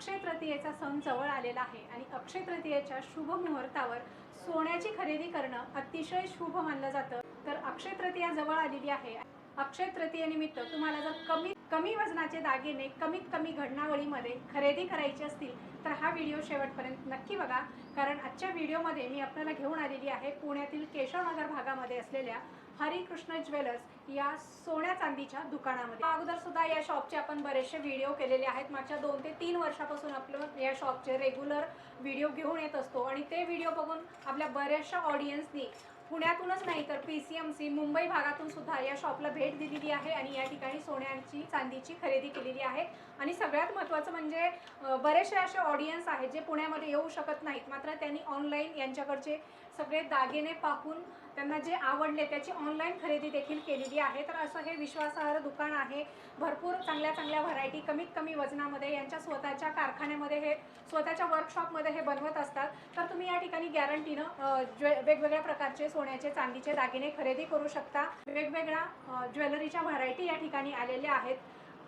अक्षय तृतीयेचा सण जवळ आलेला आहे आणि अक्षय तृतीयेच्या शुभ मुहूर्तावर सोन्याची खरेदी करणं अतिशय शुभ मानलं जातं. तर अक्षय तृतीया जवळ आलेली आहे. अक्षय तृतीयेनिमित्त तुम्हाला जर कमी कमी वजनाचे दागिने कमीत कमी घडणावळीमध्ये खरेदी करायची असतील तर हा व्हिडिओ शेवटपर्यंत नक्की बघा. कारण आजच्या व्हिडिओमध्ये मी आपल्याला घेऊन आलेली आहे पुण्यातील केशवनगर भागामध्ये असलेल्या हरिकृष्ण ज्वेलर्स या सोन्या चांदीच्या दुकानामध्ये. अगोदर सुद्धा या शॉपचे आपण बरेचसे व्हिडिओ केलेले आहेत. मागच्या दोन ते तीन वर्षापासून आपलं या शॉपचे रेग्युलर व्हिडिओ घेऊन येत असतो. आणि ते व्हिडिओ बघून आपल्या बऱ्याचशा ऑडियन्सनी पुण्यातूनच नाही तर P C M C Mumbai भागातून सुद्धा या शॉपला भेट दिलेली आहे आणि या ठिकाणी सोन्याची चांदीची खरेदी केलेली आहे. आणि सगळ्यात महत्त्वाचं म्हणजे बरेचसे असे ऑडियन्स आहेत जे पुण्यामध्ये येऊ शकत नाहीत. मात्र त्यांनी ऑनलाईन यांच्याकडचे सगळे दागिने पाहून त्यांना जे आवडले त्याची ऑनलाईन खरेदी देखील केलेली आहे. तर असं हे विश्वासार्ह दुकान आहे. भरपूर चांगल्या चांगल्या व्हरायटी कमीत कमी वजनामध्ये यांच्या स्वतःच्या कारखान्यामध्ये हे स्वतःच्या वर्कशॉपमध्ये हे बनवत असतात. तर तुम्ही या ठिकाणी गॅरंटीनं ज्वे वेगवेगळ्या प्रकारचे सोन्याचे चांदीचे दागिने खरेदी करू शकता. वेगवेगळ्या ज्वेलरीच्या व्हरायटी या ठिकाणी आलेल्या आहेत.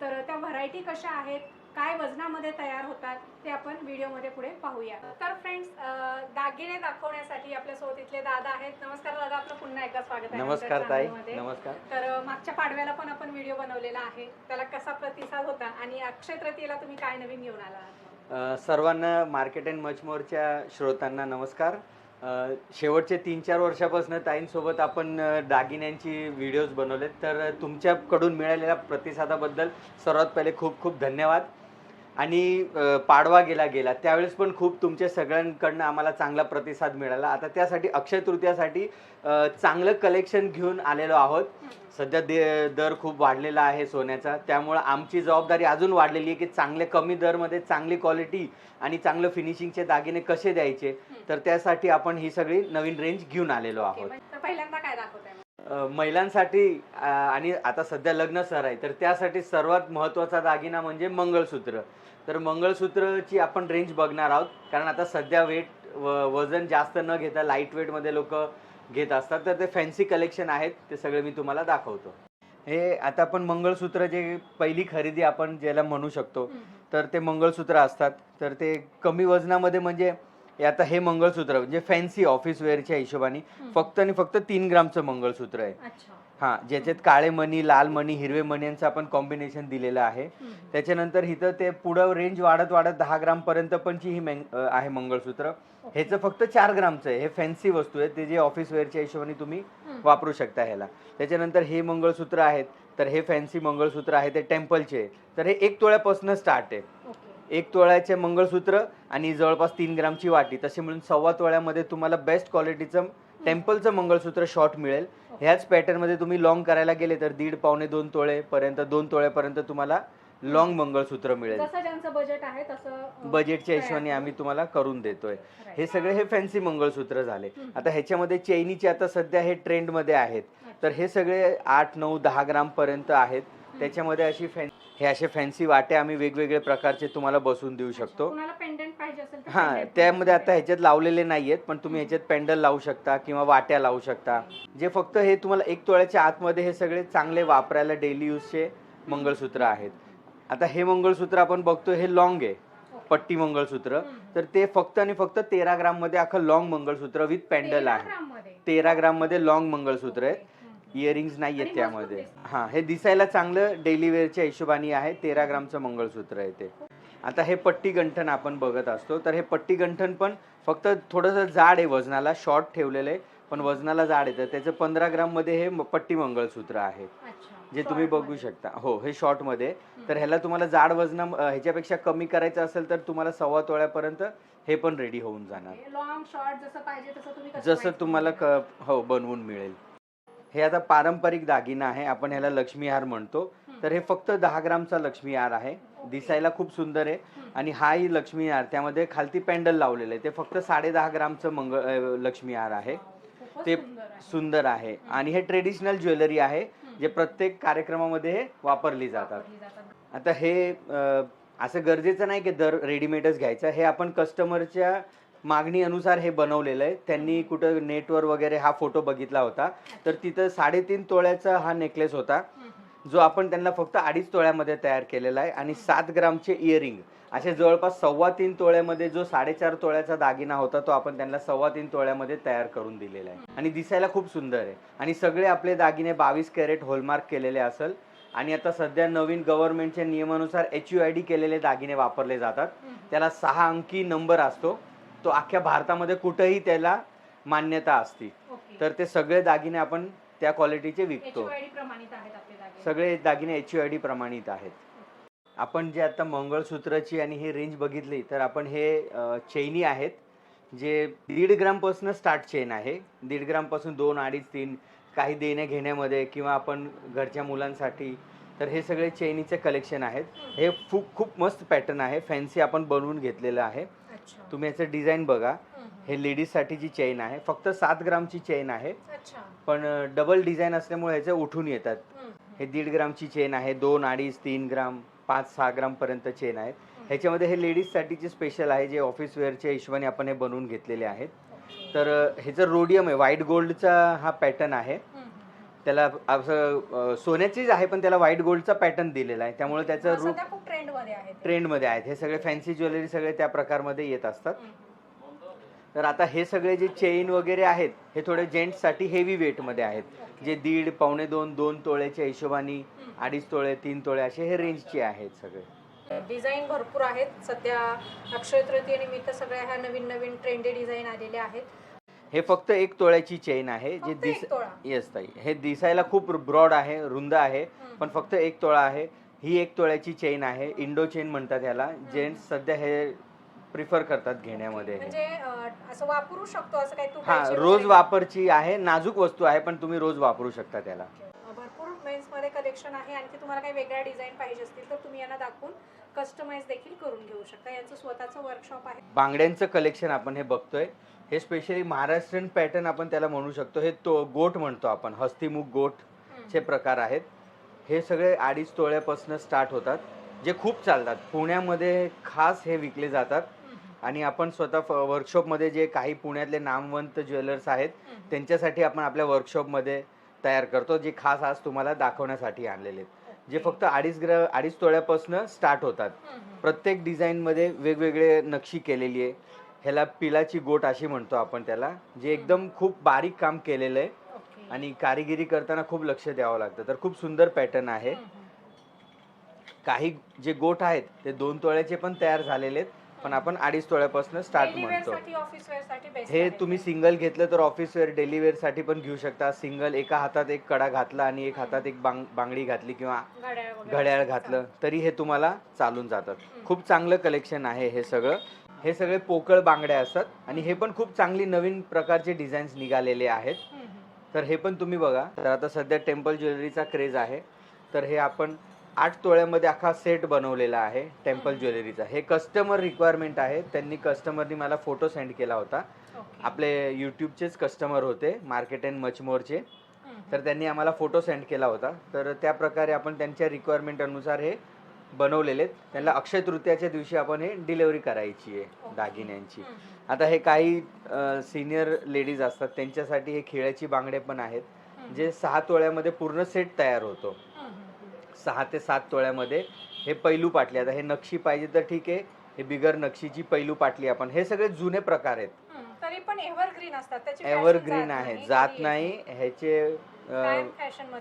तर त्या व्हरायटी कशा आहेत? काय वजनामध्ये तयार होतात ते आपण व्हिडिओमध्ये पुढे पाहूया. तर फ्रेंड्स दागिने दाखवण्यासाठी आपल्यासोबत इथले दादा आहेत. नमस्कार दादा आपलं पुन्हा एकदा स्वागत आहे नमस्कार ताई. नमस्कार. तर मागच्या पाडव्याला पण आपण व्हिडिओ बनवलेला आहे. त्याला कसा प्रतिसाद होता आणि अक्षय तृतीयेला तुम्ही काय नवीन घेऊन आला सर्वांना मार्केट अँड मचमोरच्या श्रोतांना नमस्कार. शेवटचे तीन चार वर्षापासून ताईंसोबत आपण दागिन्यांची व्हिडिओज बनवलेत. तर तुमच्याकडून मिळालेल्या प्रतिसादाबद्दल सर्वात पहिले खूप खूप धन्यवाद. आणि अ, पाडवा गेला गेला त्यावेळेस पण खूप तुमच्या सगळ्यांकडनं आम्हाला चांगला प्रतिसाद मिळाला. आता त्यासाठी अक्षय तृतीयासाठी अ, चांगलं कलेक्शन घेऊन आलेलो आहोत. सध्या दे दर खूप वाढलेला आहे सोन्याचा. त्यामुळं आमची जबाबदारी अजून वाढलेली आहे की चांगले कमी दरमध्ये चांगली क्वालिटी आणि चांगलं फिनिशिंगचे दागिने कसे द्यायचे? तर त्यासाठी आपण ही सगळी नवीन रेंज घेऊन आलेलो आहोत. तर पहिल्यांदा काय दाखवताय? महिलांसाठी आणि आता सध्या लग्न सर आहे तर त्यासाठी सर्वात महत्त्वाचा दागिना म्हणजे मंगळसूत्र. तर मंगळसूत्रची आपण रेंज बघणार आहोत कारण आता सध्या वेट वजन जास्त न घेता लाइट वेटमध्ये लोक घेत असतात तर ते फॅन्सी कलेक्शन आहेत ते सगळे मी तुम्हाला दाखवतो. हे आता आपण मंगळसूत्र जे पहिली खरेदी आपण ज्याला म्हणू शकतो तर ते मंगळसूत्र असतात. तर ते कमी वजनामध्ये म्हणजे हे आता हे मंगळसूत्र म्हणजे फॅन्सी ऑफिस वेअरच्या हिशोबाने. फक्त आणि फक्त तीन ग्रामचं मंगळसूत्र आहे हा ज्याच्यात काळे मणी लाल मणी हिरवे मणी यांचं आपण कॉम्बिनेशन दिलेलं आहे. त्याच्यानंतर इथं ते पुढं रेंज वाढत वाढत दहा ग्राम पर्यंत पणची ही आहे मंगळसूत्र. ह्याचं फक्त चार ग्रामचं आहे हे फॅन्सी वस्तू आहे ते जे ऑफिस वेअरच्या हिशोबाने तुम्ही. वापरू शकता ह्याला त्याच्यानंतर हे मंगळसूत्र आहेत तर हे फॅन्सी मंगळसूत्र आहे ते टेम्पलचे. तर हे एक तोळ्यापासून स्टार्ट आहे. एक तोळ्याचे मंगळसूत्र आणि जवळपास तीन ग्रामची वाटी तसे मिळून सव्वा तोळ्यामध्ये तुम्हाला बेस्ट क्वालिटीचं टेम्पलचं मंगळसूत्र शॉर्ट मिळेल ह्याच पॅटर्नमध्ये तुम्ही लॉंग करायला गेले तर दीड पावणे दोन तोळे पर्यंत दोन तोळ्यापर्यंत तुम्हाला लॉंग मंगळसूत्र मिळेल बजेट आहे तसं बजेटच्या हिशोबाने. आम्ही तुम्हाला करून देतोय. हे सगळे हे फॅन्सी मंगळसूत्र झाले. आता ह्याच्यामध्ये चैनीचे आता सध्या हे ट्रेंडमध्ये आहेत. तर हे सगळे आठ नऊ दहा ग्राम पर्यंत आहेत त्याच्यामध्ये अशी फॅन हे असे फॅन्सी वाटे आम्ही वेगवेगळे प्रकारचे तुम्हाला बसून देऊ. शकतो कुणाला पेंडंट पाहिजे असेल तर हा pendant पण त्यामध्ये आता. ह्याच्यात लावलेले नाहीयेत पण तुम्ही ह्याच्यात पॅन्डल लावू शकता किंवा वाट्या लावू शकता जे फक्त हे तुम्हाला एक तोळ्याच्या आतमध्ये हे सगळे चांगले वापरायला डेली यूजचे मंगळसूत्र आहेत आता हे मंगळसूत्र आपण बघतो हे लॉंग आहे ओके. पट्टी मंगळसूत्र हम्म. तर ते फक्त आणि फक्त तेरा ग्राममध्ये अख्खं लॉंग मंगळसूत्र विथ पॅन्डल तेरा आहे ग्राममध्ये. तेरा ग्राममध्ये लॉंग मंगळसूत्र आहे हम्म. इयरिंग्स नाही आहेत त्यामध्ये. हा हे दिसायला चांगलं डेली वेअरच्या हिशोबाने आहे. तेरा ग्रामचं मंगळसूत्र आहे ते. आता हे पट्टी गंठन आपण बघत असतो. तर हे पट्टी गंठन पण फक्त थोडंसं जाड आहे वजनाला शॉर्ट ठेवलेलं आहे पण वजनाला जाड आहे. तर त्याचं पंधरा ग्राममध्ये हे पट्टी मंगळसूत्र आहे. जे तुम्ही बघू. शकता. हो हे शॉर्टमध्ये. तर ह्याला तुम्हाला जाड वजन ह्याच्यापेक्षा कमी करायचं असेल तर तुम्हाला सव्वा तोळ्यापर्यंत हे पण रेडी होऊन जाणार. जसं तुम्हाला हो बनवून मिळेल. हे आता पारंपरिक दागिना आहे आपण ह्याला लक्ष्मी हार म्हणतो. तर हे फक्त दहा ग्रामचा लक्ष्मी हार आहे. दिसायला खूप सुंदर आहे. आणि हाही लक्ष्मी हार त्यामध्ये खालती पॅन्डल लावलेलं आहे ते फक्त साडे दहा ग्रामचं मंगळ अं, लक्ष्मी हार आहे ते सुंदर आहे. आणि हे ट्रेडिशनल ज्वेलरी आहे. जे प्रत्येक कार्यक्रमामध्ये हे वापरली जातात. आता हे असं गरजेचं नाही की दर रेडीमेडच घ्यायचं हे आपण कस्टमरच्या मागणी अनुसार हे बनवलेलं आहे. त्यांनी कुठं नेटवर वगैरे हा फोटो बघितला होता. तर तिथं साडेतीन तोळ्याचा हा नेकलेस होता. जो आपण त्यांना फक्त अडीच तोळ्यामध्ये तयार केलेला आहे आणि सात ग्रामचे इयरिंग. असे जवळपास सव्वा तीन तोळ्यामध्ये जो साडेचार तोळ्याचा दागिना होता तो आपण त्यांना सव्वा तीन तोळ्यामध्ये तयार करून दिलेला आहे. आणि दिसायला खूप सुंदर आहे. आणि सगळे आपले दागिने बावीस कॅरेट होलमार्क केलेले असेल. आणि आता सध्या नवीन गव्हर्नमेंटच्या नियमानुसार एच यू आय डी केलेले दागिने वापरले जातात. त्याला सहा अंकी नंबर असतो. तो अख्ख्या भारतामध्ये कुठेही त्याला मान्यता असते. ओके. तर ते सगळे दागिने आपण त्या क्वालिटीचे विकतो. HUID प्रमाणित आहेत आपले दागिने. सगळे दागिने एच यू आय डी प्रमाणित आहेत. आपण जे आता मंगळसूत्राची आणि ही रेंज बघितली तर आपण हे अ, चैनी आहेत जे दीड ग्रामपासून स्टार्ट चेन आहे. दीड ग्रामपासून दोन अडीच तीन काही देण्या घेण्यामध्ये किंवा आपण घरच्या मुलांसाठी तर हे सगळे चैनीचे कलेक्शन आहेत. हे. खूप खूप मस्त पॅटर्न आहे. फॅन्सी आपण बनवून घेतलेलं आहे. अच्छा. तुम्ही याचं डिझाईन बघा. हे लेडीजसाठीची चेन आहे फक्त सात ग्रामची चेन आहे. पण डबल डिझाईन असल्यामुळे ह्याचे उठून येतात. हे दीड ग्रामची चेन आहे दोन अडीच तीन ग्राम पाच सहा ग्राम पर्यंत चेन आहेत. ह्याच्यामध्ये हे लेडीजसाठीचे स्पेशल आहे जे ऑफिस वेअरच्या हिशोबाने आपण हे बनवून घेतलेले आहेत. तर ह्याचं रोडियम आहे व्हाईट गोल्डचा हा पॅटर्न आहे. त्याला असं सोन्याचीच आहे पण त्याला व्हाईट गोल्डचा पॅटर्न दिलेला आहे. त्यामुळे त्याचं रूप मध्ये आहे ते. ट्रेंडमध्ये आहेत. हे सगळे फॅन्सी ज्वेलरी सगळे त्या प्रकारमध्ये येत असतात. तर आता हे सगळे जे चेन वगैरे आहेत हे थोडे जेंट्ससाठी हेवी वेटमध्ये आहेत. जे दीड पावणे दोन दोन तोळ्याच्या हिशोबाने. अडीच तोळे तीन तोळे असे हे रेंजचे आहेत सगळे. डिझाईन भरपूर आहेत. सध्या अक्षय तृतीयेनिमित्त सगळ्या ह्या नवीन नवीन ट्रेंडी डिझाईन आलेल्या आहेत. हे फक्त एक तोळ्याची चेन आहे. जे दिस येस ताई. हे दिसायला खूप ब्रॉड आहे रुंद आहे. पण फक्त एक तोळा आहे. ही एक तोळ्याची चेन आहे. इंडो चेन म्हणतात याला जेंट्स सध्या हे प्रिफर करतात घेण्यामध्ये. म्हणजे अं, असं वापरू शकतो असं काही हा रोज वगैरे- वापरची आहे. नाजूक वस्तू आहे पण तुम्ही रोज वापरू शकता त्याला. अं, भरपूर मेन्समध्ये कलेक्शन आहे. आणखी तुम्हाला काही वेगळ्या डिझाईन पाहिजे असतील तर तुम्ही यांना दाखवून कस्टमाइज देखील करून घेऊ शकता. यांचं स्वतःचं वर्कशॉप आहे. बांगड्यांचं कलेक्शन आपण हे बघतोय. हे स्पेशली महाराष्ट्रीयन पॅटर्न आपण त्याला म्हणू शकतो. हे तो गोट म्हणतो आपण. हस्तिमुख गोट. चे प्रकार आहेत. हे सगळे अडीच तोळ्यापासून स्टार्ट होतात जे खूप चालतात. पुण्यामध्ये खास हे विकले जातात. आणि आपण स्वतः फ- वर्कशॉपमध्ये जे काही पुण्यातले नामवंत ज्वेलर्स आहेत. त्यांच्यासाठी आपण आपल्या वर्कशॉपमध्ये तयार करतो जे खास आज तुम्हाला दाखवण्यासाठी आणलेले आहेत. जे फक्त अडीच ग्र अडीच तोळ्यापासून स्टार्ट होतात. प्रत्येक डिझाईनमध्ये वेगवेगळे नक्षी केलेली आहे. ह्याला पिलाची गोट अशी म्हणतो आपण त्याला जे एकदम खूप बारीक काम केलेलं आहे. आणि कारिगिरी करताना खूप लक्ष द्यावं लागतं. तर खूप सुंदर पॅटर्न आहे. काही जे गोट आहेत ते दोन तोळ्याचे पण तयार झालेले आहेत. पण आपण अडीच तोळ्यापासून स्टार्ट म्हणतो. हे तुम्ही सिंगल घेतलं तर ऑफिस वेअर डेली वेअरसाठी पण घेऊ शकता. सिंगल एका हातात एक कडा घातला आणि एक हातात एक बांग बांगडी घातली किंवा घड्याळ घातलं तरी हे तुम्हाला चालून जातात. खूप चांगलं कलेक्शन आहे हे सगळं. हे सगळे पोकळ बांगड्या असतात आणि हे पण खूप चांगली नवीन प्रकारचे डिझाईन्स निघालेले आहेत. तर हे पण तुम्ही बघा. तर आता सध्या टेम्पल ज्वेलरीचा क्रेज आहे. तर हे आपण आठ तोळ्यामध्ये अख्खा सेट बनवलेला आहे टेम्पल ज्वेलरीचा. हे कस्टमर रिक्वायरमेंट आहे. त्यांनी कस्टमरनी मला फोटो सेंड केला होता. आपले यूट्यूबचेच कस्टमर होते मार्केट अँड मचमोरचे तर त्यांनी आम्हाला फोटो सेंड केला होता. तर त्या प्रकारे आपण त्यांच्या रिक्वायरमेंट अनुसार हे बनवलेले आहेत त्यांना अक्षय तृतीयाच्या दिवशी आपण हे डिलेवरी करायची आहे. दागिन्यांची. आता हे काही सिनियर लेडीज असतात त्यांच्यासाठी हे खेळाची बांगडे पण आहेत. जे सहा तोळ्यामध्ये पूर्ण सेट तयार होतो. सहा ते सात तोळ्यामध्ये हे पैलू पाटली आता हे नक्षी पाहिजे तर ठीक आहे हे बिगर नक्षीची पैलू पाटली आपण हे सगळे जुने प्रकार आहेत हम्म, तरी पण एव्हरग्रीन असतात एव्हरग्रीन आहे जात नाही ह्याचे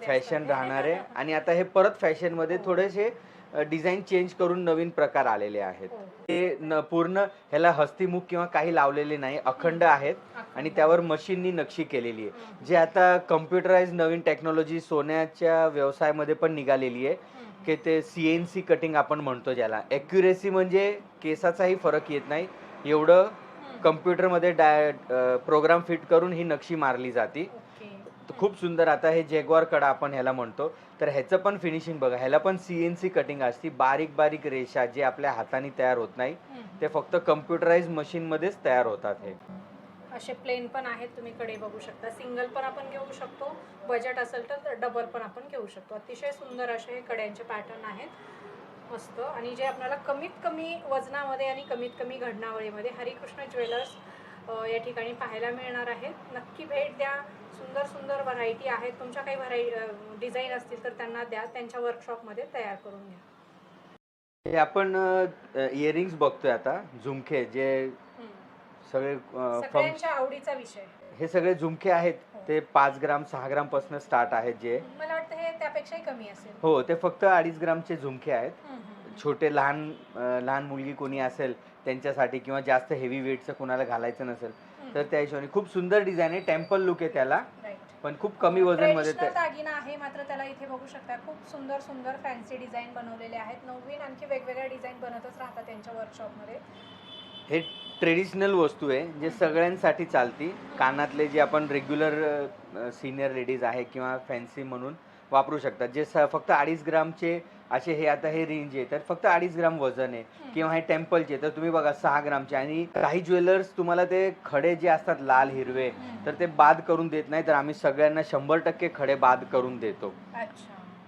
फॅशन. राहणारे आणि आता हे परत फॅशनमध्ये हो. थोडेसे डिझाईन चेंज करून नवीन प्रकार आलेले आहेत. हो. ते न पूर्ण ह्याला हस्तिमुख किंवा काही लावलेले नाही अखंड आहेत आणि त्यावर मशीननी नक्षी केलेली आहे. जे आता कम्प्युटराइज नवीन टेक्नॉलॉजी सोन्याच्या व्यवसायामध्ये पण निघालेली आहे की ते सी एन सी कटिंग आपण म्हणतो ज्याला. ॲक्युरेसी म्हणजे केसाचाही फरक येत नाही. एवढं. कम्प्युटरमध्ये डाय प्रोग्राम फिट करून ही नक्षी मारली जाते. खूप सुंदर. आता हे जेगवार कडा आपण ह्याला म्हणतो. तर ह्याचं पण फिनिशिंग बघा. ह्याला पण सी एन सी कटिंग असते. बारीक बारीक रेषा जे आपल्या हाताने तयार होत नाही. ते फक्त कम्प्युटराइज मशीनमध्येच तयार होतात हे. असे प्लेन पण आहेत. तुम्ही कडे बघू शकता. सिंगल पण आपण घेऊ शकतो. बजेट असेल तर डबल पण आपण घेऊ शकतो. अतिशय सुंदर असे हे कड्यांचे पॅटर्न आहेत. मस्त. आणि जे आपल्याला कमीत कमी वजनामध्ये आणि कमीत कमी घडणावळीमध्ये हरिकृष्ण ज्वेलर्स या ठिकाणी पाहायला मिळणार आहेत. नक्की भेट द्या. सुंदर सुंदर व्हरायटी आहेत. तुमच्या काही व्हराय डिझाईन असतील तर त्यांना द्या. त्यांच्या वर्कशॉपमध्ये तयार करून घ्या. हे आपण इयरिंग्स बघतोय आता झुमके जे. सगळे अ, फंक- सगळ्यांच्या आवडीचा विषय. हे सगळे झुमके आहेत. ते पाच ग्राम सहा ग्रामपासून स्टार्ट आहेत जे. मला वाटतं हे त्यापेक्षाही कमी असेल. हो ते फक्त अडीच ग्रामचे झुमके आहेत. हम्म, हम्म. छोटे लहान अ, लहान मुलगी कोणी असेल त्यांच्यासाठी किंवा जास्त हेवी वेटचं कोणाला घालायचं नसेल. तर त्या हिशोबाने. खूप सुंदर डिझाईन आहे. टेम्पल लुक आहे त्याला. पण खूप कमी वजनमध्ये दागिना आहे मात्र त्याला इथे बघू शकता. खूप सुंदर सुंदर फॅन्सी डिझाईन बनवलेले आहेत. नवीन आणखी वेगवेगळ्या डिझाईन बनतच राहतात त्यांच्या वर्कशॉपमध्ये हे ट्रेडिशनल वस्तू आहे जे सगळ्यांसाठी चालती. कानातले जे आपण रेग्युलर सिनियर लेडीज आहे किंवा फॅन्सी म्हणून वापरू शकतात. जे स फक्त अडीच ग्रामचे असे हे आता हे रेंज आहे. तर फक्त अडीच ग्राम वजन आहे. किंवा हे टेम्पलचे तर तुम्ही बघा सहा ग्रामचे. आणि काही ज्वेलर्स तुम्हाला ते खडे जे असतात लाल हिरवे तर ते बाद करून देत नाही. तर आम्ही सगळ्यांना शंभर टक्के खडे बाद करून देतो.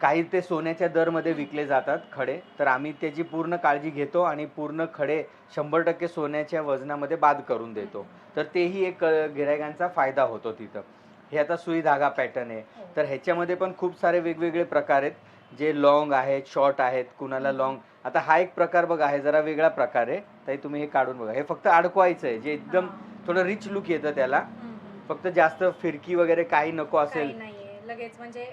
काही ते सोन्याच्या दरमध्ये विकले जातात खडे. तर आम्ही त्याची पूर्ण काळजी घेतो आणि पूर्ण खडे शंभर टक्के सोन्याच्या वजनामध्ये बाद करून देतो. तर तेही एक गिरायकांचा फायदा होतो तिथं. हे आता सुई धागा पॅटर्न आहे. हो. तर ह्याच्यामध्ये पण खूप सारे वेगवेगळे प्रकार आहेत जे लॉंग आहेत शॉर्ट आहेत कुणाला लॉंग आता हा एक प्रकार बघा आहे जरा वेगळा प्रकार आहे. ताई तुम्ही हे काढून बघा. हे फक्त अडकवायचं आहे जे एकदम. थोडं रिच लुक येतं त्याला. फक्त जास्त फिरकी वगैरे काही नको असेल. लगेच म्हणजे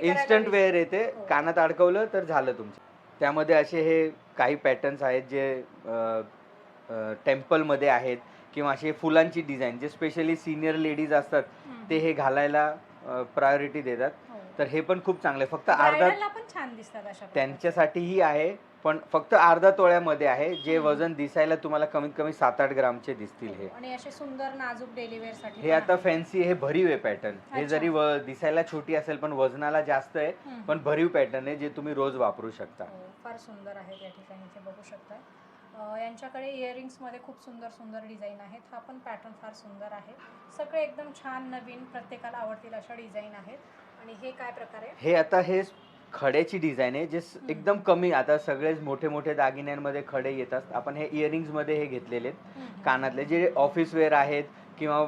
इन्स्टंट वेअर येते. हो. कानात अडकवलं तर झालं तुमचं. त्यामध्ये असे हे काही पॅटर्न्स आहेत जे टेम्पलमध्ये आहेत. किंवा असे फुलांची डिझाईन जे स्पेशली सिनियर लेडीज असतात. ते हे घालायला प्रायोरिटी देतात हो. तर हे पण खूप चांगले फक्त अर्धा छान दिसतात अशा. त्यांच्यासाठीही आहे पण फक्त अर्धा तोळ्यामध्ये आहे जे. वजन दिसायला तुम्हाला कमीत कमी सात आठ ग्रामचे दिसतील हे आणि असे सुंदर नाजूक डेली वेअरसाठी हे आता फॅन्सी हे भरीव आहे पॅटर्न हे. जरी दिसायला छोटी असेल पण वजनाला जास्त आहे. पण भरीव पॅटर्न आहे जे तुम्ही रोज वापरू शकता हो, फार सुंदर आहे या ठिकाणी बघू शकता यांच्याकडे इयरिंग्समध्ये खूप सुंदर सुंदर डिझाईन आहेत. हा पण पॅटर्न फार सुंदर आहे. सगळे एकदम छान नवीन प्रत्येकाला आवडतील अशा डिझाईन आहेत. आणि हे काय प्रकारे हे आता हे खड्याची डिझाईन आहे जे. एकदम कमी आता सगळेच मोठे मोठे दागिन्यांमध्ये खडे येतात आपण हे इयरिंग्समध्ये हे घेतलेले आहेत. कानातले जे ऑफिस वेअर आहेत किंवा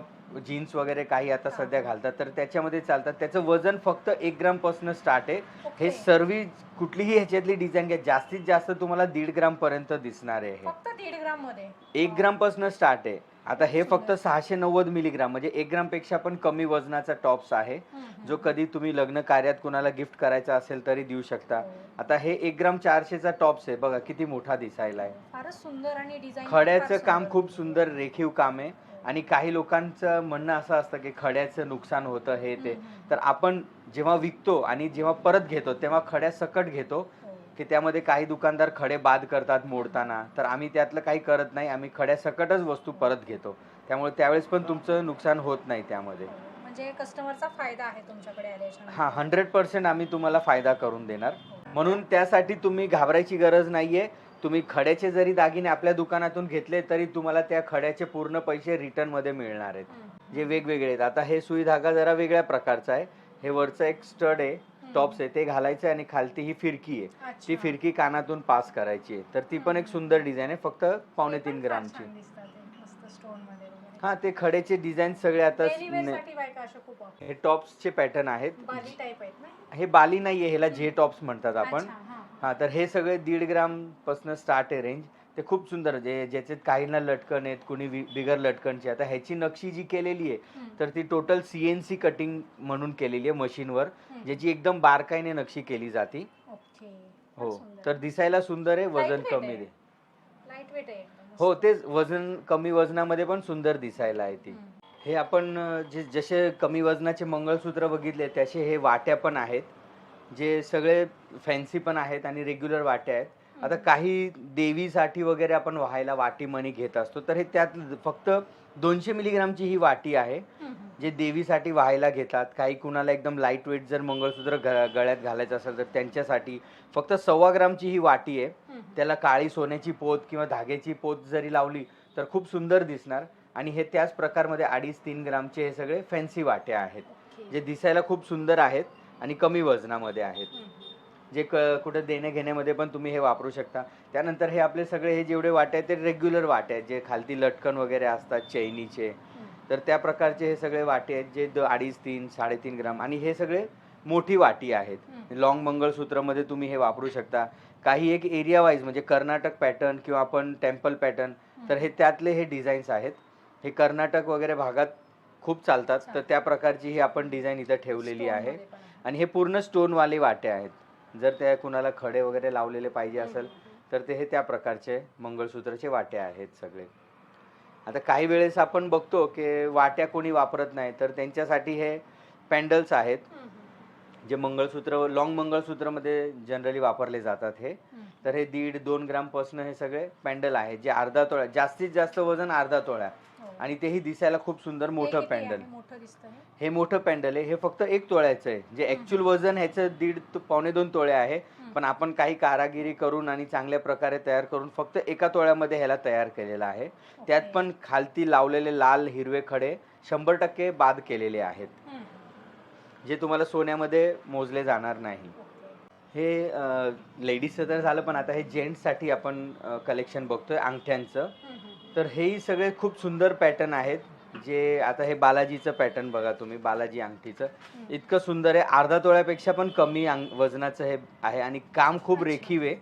जीन्स वगैरे काही आता. सध्या घालतात तर त्याच्यामध्ये चालतात. त्याचं वजन फक्त एक ग्रामपासून स्टार्ट आहे. हे सर्व कुठलीही ह्याच्यातली डिझाईन घ्या. जास्तीत जास्त तुम्हाला दीड ग्राम पर्यंत दिसणार आहे फक्त दीड ग्राममध्ये. एक ग्रामपासून स्टार्ट आहे. आता हे. फक्त सहाशे नव्वद मिलीग्राम म्हणजे एक ग्रामपेक्षा पण कमी वजनाचा टॉप्स आहे. जो कधी तुम्ही लग्न कार्यात कुणाला गिफ्ट करायचा असेल तरी देऊ शकता. हो. आता हे एक ग्राम चारशेचा टॉप्स आहे. बघा किती मोठा दिसायला आहे फारच सुंदर आणि डिझाईन खड्याचं काम खूप सुंदर रेखीव काम आहे. आणि काही लोकांचं म्हणणं असं असतं की खड्याचं नुकसान होतं हे ते. तर आपण जेव्हा विकतो आणि जेव्हा परत घेतो तेव्हा खड्या सकट घेतो हो. की त्यामध्ये काही दुकानदार खडे बाद करतात मोडताना. तर आम्ही त्यातलं काही करत नाही आम्ही खड्या सकटच वस्तू परत घेतो. त्यामुळे त्यावेळेस पण तुमचं नुकसान होत नाही त्यामध्ये. म्हणजे कस्टमरचा फायदा आहे तुमच्याकडे हा हंड्रेड पर्सेंट आम्ही तुम्हाला फायदा करून देणार. म्हणून त्यासाठी तुम्ही घाबरायची गरज नाहीये. तुम्ही खड्याचे जरी दागिने आपल्या दुकानातून घेतले तरी तुम्हाला त्या खड्याचे पूर्ण पैसे रिटर्नमध्ये मिळणार आहेत. जे वेगवेगळे आहेत. आता हे सुई धागा जरा वेगळ्या प्रकारचा आहे. हे वरचं एक स्टड आहे टॉप्स आहे. ते घालायचं आहे आणि खालती ही फिरकी आहे. ती फिरकी कानातून पास करायची आहे. तर ती पण एक सुंदर डिझाईन आहे. फक्त पावणे तीन ग्रामची. हा ते खड्याचे डिझाईन सगळे आता हे टॉप्सचे पॅटर्न आहेत. हे बाली नाहीये ह्याला जे टॉप्स म्हणतात आपण. हा. तर हे सगळे दीड ग्रामपासून स्टार्ट आहे रेंज ते खूप सुंदर जे ज्याच्यात काहींना लटकन आहेत कुणी वि- बिगर लटकनची आता ह्याची नक्षी जी केलेली आहे तर ती टोटल सीएनसी कटिंग म्हणून केलेली आहे मशीनवर. ज्याची एकदम बारकाईने नक्षी केली जाते ओके हो तर दिसायला सुंदर आहे वजन Lightweight कमी आहे. आहे लाइट वेट आहे एकदम. हो तेच वजन कमी वजनामध्ये पण सुंदर दिसायला आहे ती हम्म. हे आपण अं, जे जसे कमी वजनाचे मंगळसूत्र बघितले तसे हे वाट्या पण आहेत जे सगळे फॅन्सी पण आहेत आणि रेग्युलर वाट्या आहेत आता. काही देवीसाठी वगैरे आपण व्हायला वाटी मणी घेत असतो तर हे त्यात फक्त दोनशे मिलीग्रामची ही वाटी आहे. जे देवीसाठी व्हायला घेतात काही कुणाला एकदम लाइट वेट जर मंगळसूत्र गळ्यात घालायचं असेल तर त्यांच्यासाठी फक्त सव्वा ग्रामची ही वाटी आहे त्याला काळी सोन्याची पोत किंवा धाग्याची पोत जरी लावली तर खूप सुंदर दिसणार आणि हे त्याच प्रकारमध्ये अडीच तीन ग्रामचे हे सगळे फॅन्सी वाट्या आहेत. जे दिसायला खूप सुंदर आहेत आणि कमी वजनामध्ये आहेत. जे क कुठं देणे घेण्यामध्ये पण तुम्ही हे वापरू शकता. त्यानंतर हे आपले सगळे हे जेवढे वाटे आहेत ते रेग्युलर वाटे आहेत. जे खालती लटकन वगैरे असतात चैनीचे. तर त्या प्रकारचे हे सगळे वाटे आहेत जे द अडीच तीन साडेतीन ग्राम आणि हे सगळे मोठी वाटी आहेत. लॉंग मंगळसूत्रमध्ये तुम्ही हे वापरू शकता. काही एक एरिया वाईज म्हणजे कर्नाटक पॅटर्न किंवा आपण टेम्पल पॅटर्न तर हे त्यातले हे डिझाईन्स आहेत. हे कर्नाटक वगैरे भागात खूप चालतात. तर. त्या प्रकारची ही आपण डिझाईन इथं ठेवलेली आहे. आणि हे पूर्ण स्टोनवाले वाटे आहेत. जर त्या कुणाला खडे वगैरे लावलेले पाहिजे असेल तर ते हे त्या प्रकारचे मंगळसूत्राचे वाटे आहेत सगळे. आता काही वेळेस आपण बघतो की वाट्या कोणी वापरत नाही तर त्यांच्यासाठी हे पॅन्डल्स आहेत. जे मंगळसूत्र लॉंग मंगळसूत्रमध्ये जनरली वापरले जातात हे. तर हे दीड दोन ग्रामपासून हे सगळे पॅन्डल आहेत जे अर्धा तोळा जास्तीत जास्त वजन अर्धा तोळा हो. आणि तेही दिसायला खूप सुंदर मोठं पॅन्डल आहे? हे मोठं पॅन्डल आहे हे फक्त एक तोळ्याचं आहे जे ऍक्च्युअल वजन ह्याचं दीड पावणे दोन तोळे आहे. पण आपण काही कारागिरी करून आणि चांगल्या प्रकारे तयार करून फक्त एका तोळ्यामध्ये ह्याला तयार केलेलं आहे त्यात. पण खालती लावलेले लाल हिरवे खडे शंभर टक्के बाद केलेले आहेत जे तुम्हाला सोन्यामध्ये मोजले जाणार नाही. हे लेडीजचं तर झालं पण आता हे जेंट्ससाठी आपण कलेक्शन बघतोय अंगठ्यांचं. तर हेही सगळे खूप सुंदर पॅटर्न आहेत जे आता हे बालाजीचं पॅटर्न बघा तुम्ही बालाजी अंगठीचं. इतकं सुंदर आहे अर्धा तोळ्यापेक्षा पण कमी अंग वजनाचं हे आहे आणि काम खूप. रेखीव आहे.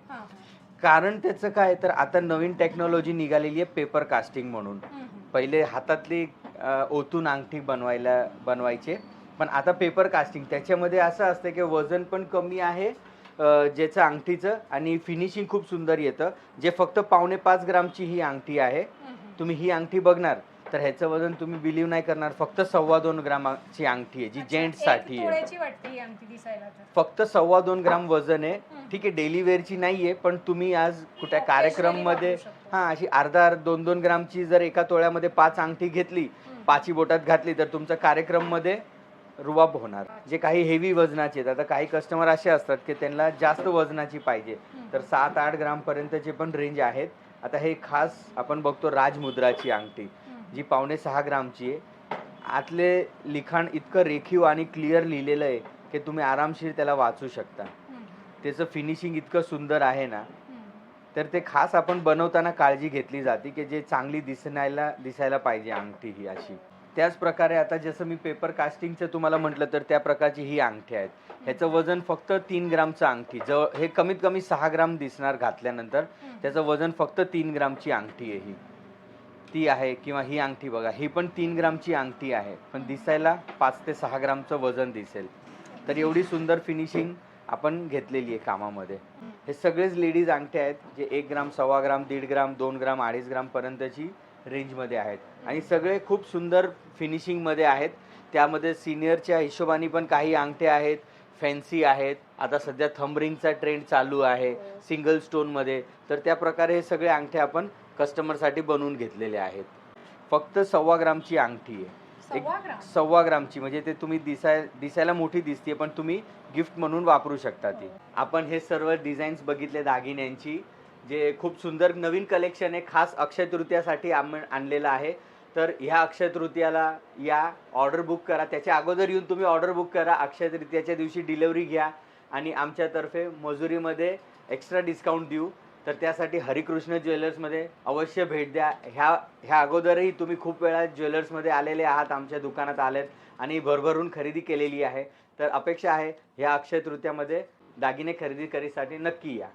कारण त्याचं काय तर आता नवीन टेक्नॉलॉजी निघालेली आहे पेपर कास्टिंग म्हणून. पहिले हातातली ओतून अंगठी बनवायला बनवायचे पण आता पेपर कास्टिंग त्याच्यामध्ये असं असतं की वजन पण कमी आहे ज्याचं अंगठीचं आणि फिनिशिंग खूप सुंदर येतं जे फक्त पावणे पाच ग्रामची ही अंगठी आहे. तुम्ही ही अंगठी बघणार तर ह्याचं वजन तुम्ही बिलीव्ह नाही करणार फक्त सव्वा दोन ग्रामची अंगठी आहे जी जेंट्ससाठी आहे ही फक्त सव्वा दोन ग्राम वजन आहे. ठीक आहे डेली वेअरची नाहीये पण तुम्ही आज कुठल्या Occasionally कार्यक्रममध्ये. हा अशी अर्धा दोन दोन ग्रामची जर एका तोळ्यामध्ये पाच अंगठी घेतली. पाची बोटात घातली तर तुमचा कार्यक्रममध्ये रुबाब होणार जे काही हेवी वजनाचे आहेत आता काही कस्टमर असे असतात की त्यांना जास्त वजनाची पाहिजे. तर सात आठ ग्राम पर्यंतचे पण रेंज आहेत आता हे खास आपण बघतो राजमुद्राची अंगठी. जी पावणे सहा ग्रामची आहे आतले लिखाण इतकं रेखीव आणि क्लिअर लिहिलेलं आहे की तुम्ही आरामशीर त्याला वाचू शकता. त्याचं फिनिशिंग इतकं सुंदर आहे ना. तर ते खास आपण बनवताना काळजी घेतली जाते की जे चांगली दिसण्याला दिसायला पाहिजे अंगठी ही अशी त्याच प्रकारे आता जसं मी पेपर कास्टिंगचं तुम्हाला म्हटलं तर त्या प्रकारची ही अंगठी आहेत. ह्याचं वजन फक्त तीन ग्रामचं अंगठी. जवळ हे कमीत कमी सहा ग्राम दिसणार घातल्यानंतर. त्याचं वजन फक्त तीन ग्रामची अंगठी आहे ही. ती आहे किंवा ही अंगठी बघा ही पण तीन ग्रामची अंगठी आहे. पण दिसायला पाच ते सहा ग्रामचं वजन दिसेल. तर एवढी सुंदर फिनिशिंग आपण घेतलेली आहे कामामध्ये. हे. सगळेच लेडीज अंगठे आहेत जे एक ग्राम सव्वा ग्राम दीड ग्राम दोन ग्राम अडीच ग्राम पर्यंतची रेंजमध्ये आहेत. आणि सगळे खूप सुंदर फिनिशिंगमध्ये आहेत. त्यामध्ये सिनियरच्या हिशोबाने पण काही अंगठे आहेत फॅन्सी आहेत. आता सध्या थंबरिंगचा ट्रेंड चालू आहे हो. सिंगल स्टोनमध्ये तर त्या प्रकारे हे सगळे अंगठे आपण कस्टमरसाठी बनवून घेतलेले आहेत. फक्त सव्वा ग्रामची अंगठी आहे. एक सव्वा ग्राम? सव्वा ग्रामची म्हणजे ते तुम्ही दिसाय दिसायला मोठी दिसते पण तुम्ही गिफ्ट म्हणून वापरू शकता ती. आपण हे सर्व डिझाईन्स बघितले दागिन्यांची. जे खूप सुंदर नवीन कलेक्शन आहे खास अक्षय तृतीयासाठी आम आणलेलं आहे. तर ह्या अक्षय तृतीयाला या ऑर्डर बुक करा. त्याच्या अगोदर येऊन तुम्ही ऑर्डर बुक करा. अक्षय तृतीयाच्या दिवशी डिलेवरी घ्या आणि आमच्यातर्फे मजुरीमध्ये एक्स्ट्रा डिस्काउंट देऊ. तर त्यासाठी हरिकृष्ण ज्वेलर्समध्ये अवश्य भेट द्या. ह्या ह्या अगोदरही तुम्ही खूप वेळा ज्वेलर्समध्ये आलेले आहात आमच्या दुकानात आलेत आणि भरभरून खरेदी केलेली आहे. तर अपेक्षा आहे ह्या अक्षय तृतीयामध्ये दागिने खरेदी करीसाठी नक्की या.